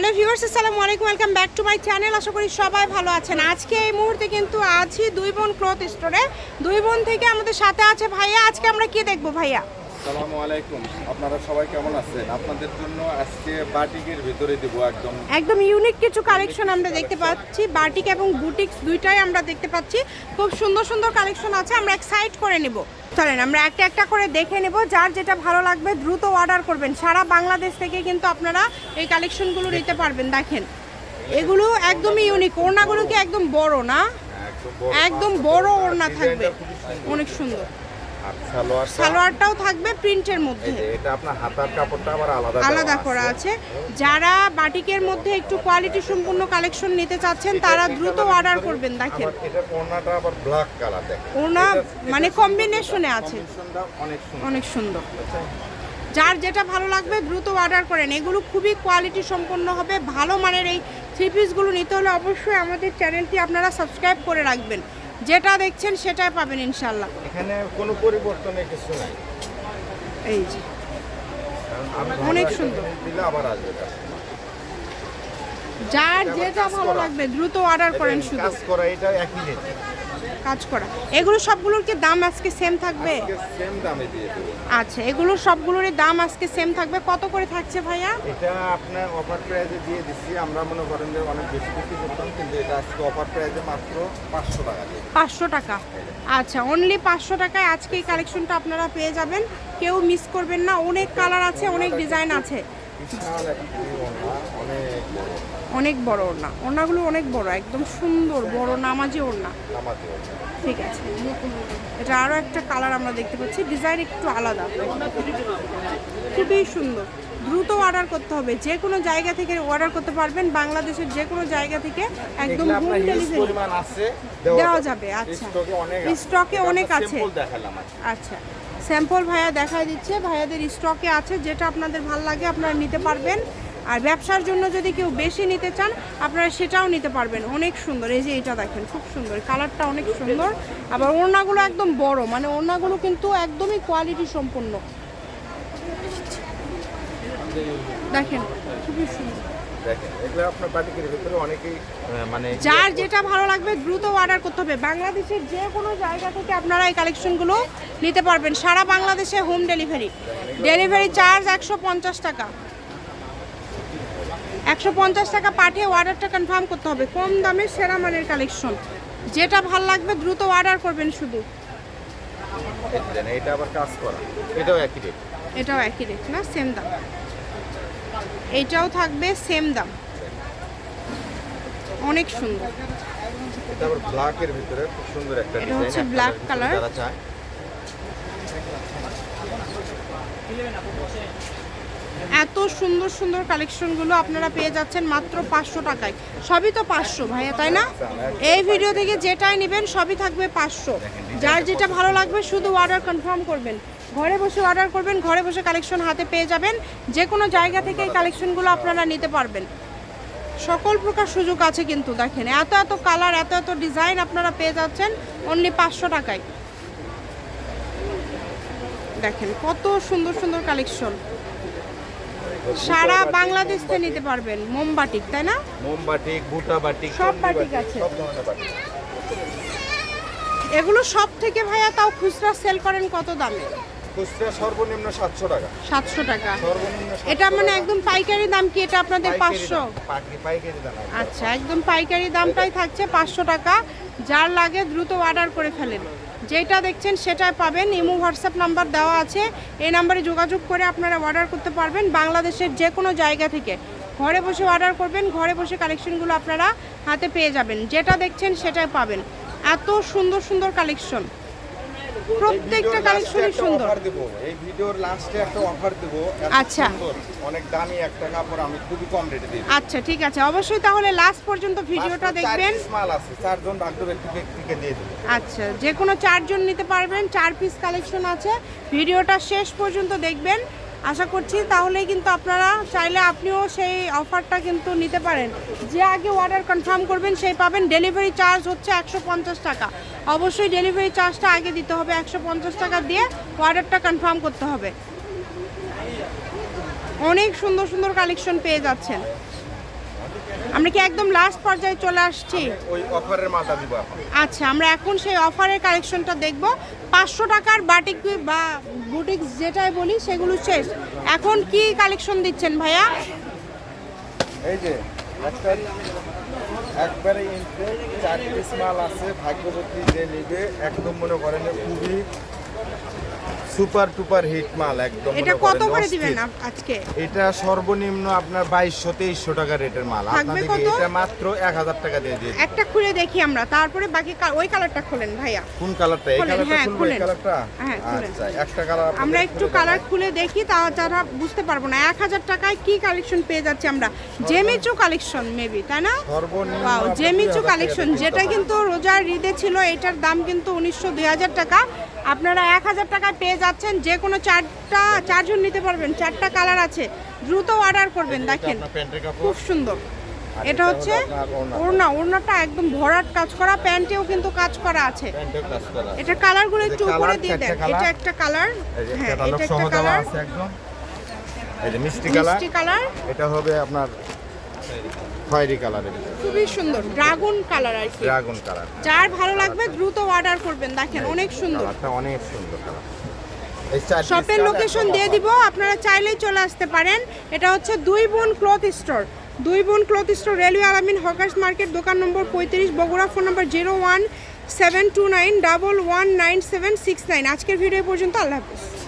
Hello viewers আসসালামু আলাইকুম welcome back to my channel. আশা করি সবাই ভালো আছেন। আজকে এই মুহূর্তে কিন্তু আছি দুই বোন ক্লথ স্টোরে। দুই বোন থেকে আমাদের সাথে আছে ভাইয়া। আজকে আমরা কি দেখব ভাইয়া? আসসালামু আলাইকুম। আপনারা সবাই কেমন আছেন? আপনাদের জন্য আজকে বাটিকের ভিতরে দেব একদম একদম ইউনিক কিছু কালেকশন আমরা দেখতে পাচ্ছি। বাটিক এবং বুটিক্স দুইটাই আমরা দেখতে পাচ্ছি। খুব সুন্দর সুন্দর কালেকশন আছে। আমরা এক সাইড করে নেব। চলেন আমরা একটা একটা করে দেখে নেব যার যেটা ভালো লাগবে দ্রুত অর্ডার করবেন। সারা বাংলাদেশ থেকে কিন্তু আপনারা এই কালেকশনগুলো নিতে পারবেন দেখেন। এগুলো একদমই ইউনিক ওড়নাগুলো কি একদম বড় না? একদম বড় ওড়না থাকবে। অনেক সুন্দর। আর সালোয়ার সালোয়ারটাও থাকবে প্রিন্টের মধ্যে। এটা আপনার হাতার কাপড়টা আবার আলাদা আলাদা করা আছে। যারা বাটিকের মধ্যে একটু কোয়ালিটি সম্পূর্ণ কালেকশন নিতে চাচ্ছেন তারা দ্রুত অর্ডার করবেন দেখেন। এটা ওড়নাটা আবার ব্ল্যাক কালার দেখেন। ওনা মানে কম্বিনেশনে আছে। সুন্দর। অনেক সুন্দর। যার যেটা ভালো লাগবে দ্রুত অর্ডার করেন। এগুলো খুবই কোয়ালিটি সম্পন্ন হবে। ভালো মানের এই থ্রি পিসগুলো নিতে হলে অবশ্যই আমাদের চ্যানেলটি আপনারা সাবস্ক্রাইব করে রাখবেন। যেটা দেখছেন সেটাই পাবেন ইনশাল্লাহ। এখানে কোনো পরিবর্তনের কিছু নাই। এই যে। অনেক সুন্দর। দিলে আবার আসবে যার যেটা ভালো লাগবে দ্রুত অর্ডার করেন শুধু। কাজ করা এটা একই রেট কাজ করা। এগুলো সবগুলোর কি দাম আজকে সেম থাকবে? সেম দামে দিয়ে দেবো। আচ্ছা এগুলো সবগুলোরই দাম আজকে সেম থাকবে। কত করে থাকছে ভাইয়া? এটা আপনার অফার প্রাইজে দিয়ে দিচ্ছি। আমরা মনে করেন যে অনেক বেশি বিক্রি করতাম কিন্তু এটা আজকে অফার প্রাইজে মাত্র পাঁচশো টাকা দিয়ে। পাঁচশো টাকা। আচ্ছা অনলি পাঁচশো টাকায় আজকে এই কালেকশনটা আপনারা পেয়ে যাবেন। কেউ মিস করবেন না। অনেক কালার আছে অনেক ডিজাইন আছে। অনেক বড় ওড়না। ওড়নাগুলো অনেক বড় একদম সুন্দর বড় নামাজি ওড়না। ঠিক আছে। এটা আরও একটা কালার আমরা দেখতে পাচ্ছি ডিজাইন একটু আলাদা। খুবই সুন্দর। দ্রুত অর্ডার করতে হবে যে কোনো জায়গা থেকে অর্ডার করতে পারবেন বাংলাদেশের যে কোনো জায়গা থেকে একদম হোম ডেলিভারি দেওয়া যাবে, আচ্ছা। স্টকে অনেক আছে। আচ্ছা। স্যাম্পল ভাইয়া দেখা দিচ্ছে, ভাইয়াদের স্টকে আছে, যেটা আপনাদের ভালো লাগে আপনারা নিতে পারবেন। আর ব্যবসার জন্য যদি কেউ বেশি নিতে চান, আপনারা সেটাও নিতে পারবেন। অনেক সুন্দর, এই যে এটা দেখেন, খুব সুন্দর। কালারটা অনেক সুন্দর। আবার ওড়নাগুলো একদম বড় মানে ওড়নাগুলো কিন্তু একদমই কোয়ালিটি সম্পন্ন। দেখেন, খুবই সুন্দর। দেখেন এগুলো আপনার বাটিকের ভিতরে অনেকেই মানে যার যেটা ভালো লাগবে দ্রুত অর্ডার করতে হবে। বাংলাদেশের যে কোনো জায়গা থেকে আপনারা এই কালেকশনগুলো নিতে পারবেন। সারা বাংলাদেশে হোম ডেলিভারি ডেলিভারি চার্জ একশো পঞ্চাশ টাকা। একশো পঞ্চাশ টাকা পাঠিয়ে অর্ডারটা কনফার্ম করতে হবে। কম দামে সেরা মানের কালেকশন যেটা ভালো লাগবে দ্রুত অর্ডার করবেন শুধু। এটা আবার কাজ করা। এটাও একই রেট এটাও একই রেট না? সেম দাম। এইটাও থাকবে সেম দাম। অনেক সুন্দর। এটা আবার ব্ল্যাকের ভিতরে খুব সুন্দর একটা এটা হচ্ছে ব্ল্যাক কালার যারা চায়। এত সুন্দর সুন্দর কালেকশনগুলো আপনারা পেয়ে যাচ্ছেন মাত্র পাঁচশো টাকায়। সবই তো পাঁচশো ভাইয়া তাই না? এই ভিডিও থেকে যেটাই নেবেন সবই থাকবে পাঁচশো। যার যেটা ভালো লাগবে শুধু অর্ডার কনফার্ম করবেন। ঘরে বসে অর্ডার করবেন ঘরে বসে কালেকশন হাতে পেয়ে যাবেন। যে কোনো জায়গা থেকে এই কালেকশনগুলো আপনারা নিতে পারবেন। সকল প্রকার সুযোগ আছে কিন্তু দেখেন এত এত কালার এত এত ডিজাইন আপনারা পেয়ে যাচ্ছেন অনলি পাঁচশো টাকায়। দেখেন কত সুন্দর সুন্দর কালেকশন সারা বাংলাদেশ থেকে নিতে পারবেন মোমবাটিক তাই না? মোমবাটিক বুটা বাটিক সব বাটিক আছে। এগুলো সব থেকে ভাইয়া তাও খুচরা সেল করেন কত দামে? খুচরা সর্বনিম্ন সাতশো টাকা। সাতশো টাকা। সর্বনিম্ন এটা মানে একদম পাইকারি দাম কি এটা আপনাদের পাইকারি পাঁচশো? দাম, পাইকারি- পাইকারি দাম আচ্ছা একদম পাইকারি দামটাই থাকছে পাঁচশো টাকা। যার লাগে দ্রুত অর্ডার করে ফেলেন। যেটা দেখছেন সেটাই পাবেন। ইমো হোয়াটসঅ্যাপ নাম্বার দেওয়া আছে। এই নাম্বারে যোগাযোগ করে আপনারা অর্ডার করতে পারবেন। বাংলাদেশের যে কোনো জায়গা থেকে ঘরে বসে অর্ডার করবেন। ঘরে বসে কালেকশনগুলো আপনারা হাতে পেয়ে যাবেন। যেটা দেখছেন সেটাই পাবেন। এত সুন্দর সুন্দর কালেকশন প্রত্যেকটা কালেকশনই সুন্দর। অফার দেবো। এই ভিডিওর লাস্টে একটা অফার দেব। আচ্ছা। অনেক দামি একটা কাপড় আমি খুবই কম রেটে দিই আচ্ছা ঠিক আছে। অবশ্যই তাহলে লাস্ট পর্যন্ত ভিডিওটা দেখবেন। মাল আছে। চারজন ভাগ্য ব্যক্তি ব্যক্তিকে দিয়ে দেব। আচ্ছা যে কোনো চারজন নিতে পারবেন। চার পিস কালেকশন আছে। ভিডিওটা শেষ পর্যন্ত দেখবেন। আশা করছি তাহলেই কিন্তু আপনারা চাইলে আপনিও সেই অফারটা কিন্তু নিতে পারেন। যে আগে অর্ডার কনফার্ম করবেন সেই পাবেন। ডেলিভারি চার্জ হচ্ছে একশো পঞ্চাশ টাকা। অবশ্যই ডেলিভারি চার্জটা আগে দিতে হবে। একশো পঞ্চাশ টাকা দিয়ে অর্ডারটা কনফার্ম করতে হবে। অনেক সুন্দর সুন্দর কালেকশন পেয়ে যাচ্ছেন। আমরা কি একদম লাস্ট পর্যায়ে চলে আসছি? ওই অফারের মালটা দিব আচ্ছা আমরা এখন সেই অফারের কালেকশনটা দেখব। পাঁচশো টাকার বাটিক বা বুটিক যেটাই বলি সেগুলো শেষ। এখন কি কালেকশন দিচ্ছেন ভাইয়া? এই যে একবারে চার পিস মাল আছে। ভাগ্যবতী যে নিবে একদম মনে করেন খুবই সুপার টুপার হিট মাল একদম এটা কত করে দিবেন আজকে? এটা সর্বনিম্ন আপনার বাইশশো তেইশশো টাকা রেটের মাল। কত? এটা মাত্র এক হাজার টাকা দিয়ে দিই। একটা খুলে দেখি আমরা। তারপরে বাকি ওই কালারটা খোলেন ভাইয়া। কোন কালারটা? এই কালারটা হ্যাঁ, খুলবো এই কালারটা? হ্যাঁ, খুলেন। আচ্ছা একটা কালার আমরা একটু কালার খুলে দেখি তা যারা বুঝতে পারব না। এক হাজার টাকায় কি কালেকশন পেয়ে যাচ্ছি আমরা? জেমিচু কালেকশন মেবি তাই না? সর্বনিম্ন ওয়াও জেমিচু কালেকশন যেটা কিন্তু রোজার ঈদে ছিল এটার দাম কিন্তু উনিশশো দুই হাজার টাকা। আপনারা এক হাজার টাকায় পেয়ে যাচ্ছেন যে কোনো চারটা চারজন নিতে পারবেন চারটা কালার আছে। দ্রুত অর্ডার করবেন দেখেন। খুব সুন্দর। এটা এটা হচ্ছে ওড়না। ওড়না ওড়নাটা একদম ভরাট কাজ করা প্যান্টেও কিন্তু কাজ করা আছে। এটা কালারগুলো একটু উপরে দিয়ে দেন। এটা একটা কালার। হ্যাঁ এটা একটা কালার। আছে একদম। এই যে মিষ্টি কালার। মিষ্টি কালার। এটা হবে আপনার খয়েরি কালারের খুবই সুন্দর। ড্রাগন কালার আর কি। Dragon colour. যার ভালো লাগবে দ্রুত অর্ডার করবেন দেখেন অনেক সুন্দর। অনেক সুন্দর কালার এই চার piece শপের লোকেশন দিয়ে দিব আপনারা চাইলেই চলে আসতে পারেন। এটা হচ্ছে দুই বোন ক্লথ স্টোর দুই বোন cloth store railway Alamin hawkers market দোকান নম্বর পঁয়ত্রিশ Bogura phone number zero one seven two nine double one nine seven six nine. আজকের ভিডিও পর্যন্ত আল্লাহ হাফিজ।